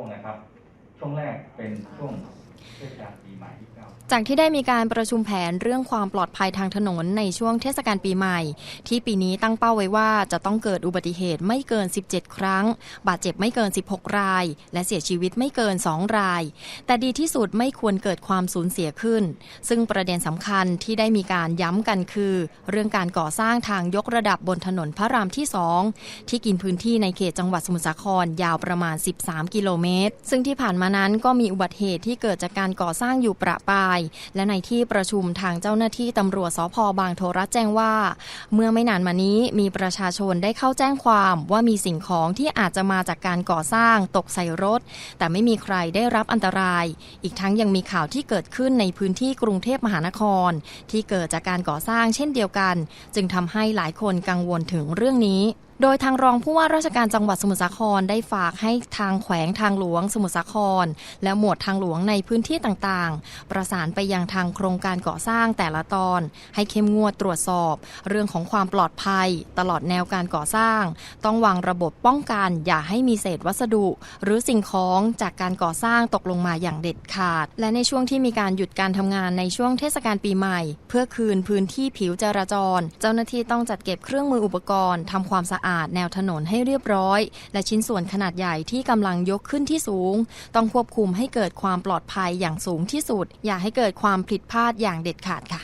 ช่วงนะครับ ช่วงแรกเป็นช่วง จากที่ได้มีการประชุมแผนเรื่องความปลอดภัยทางถนนในช่วงเทศกาลปีใหม่ ที่ปีนี้ตั้งเป้าไว้ว่าจะต้องเกิดอุบัติเหตุไม่เกิน 17 ครั้ง บาดเจ็บไม่เกิน 16 ราย และเสียชีวิตไม่เกิน 2 ราย แต่ดีที่สุดไม่ควรเกิดความสูญเสียขึ้น ซึ่งประเด็นสำคัญที่ได้มีการย้ำกันคือ เรื่องการก่อสร้างทางยกระดับบนถนนพระรามที่ 2 ที่กินพื้นที่ในเขตจังหวัดสมุทรสาครยาวประมาณ 13 กิโลเมตร ซึ่งที่ผ่านมานั้นก็มีอุบัติเหตุที่เกิดจากการก่อสร้างอยู่ประปาย และในที่ประชุมทางเจ้าหน้าที่ตำรวจสพบางโทรแจ้งว่า เมื่อไม่นานมานี้มีประชาชนได้เข้าแจ้งความว่ามีสิ่งของที่อาจจะมาจากการก่อสร้างตกใส่รถ แต่ไม่มีใครได้รับอันตราย อีกทั้งยังมีข่าวที่เกิดขึ้นในพื้นที่กรุงเทพมหานคร ที่เกิดจากการก่อสร้างเช่นเดียวกัน จึงทำให้หลายคนกังวลถึงเรื่องนี้ โดยทางรองผู้ว่าราชการจังหวัดสมุทรสาครได้ฝากให้ทางแขวงทางหลวงสมุทรสาคร และหมวดทางหลวงในพื้นที่ต่างๆ ประสานไปยังทางโครงการก่อสร้างแต่ละตอน ให้เข้มงวดตรวจสอบ เรื่องของความปลอดภัย ตลอดแนวการก่อสร้าง ต้องวางระบบป้องกันอย่าให้มีเศษวัสดุ หรือสิ่งของจากการก่อสร้างตกลงมาอย่างเด็ดขาด และในช่วงที่มีการหยุดการทำงานในช่วงเทศกาลปีใหม่ เพื่อคืนพื้นที่ผิวจราจร เจ้าหน้าที่ต้องจัดเก็บเครื่องมืออุปกรณ์ทำความสะอาดอาดแนวถนนให้เรียบร้อย และชิ้นส่วนขนาดใหญ่ที่กำลังยกขึ้นที่สูง ต้องควบคุมให้เกิดความปลอดภัยอย่างสูงที่สุด อย่าให้เกิดความผิดพลาดอย่างเด็ดขาดค่ะ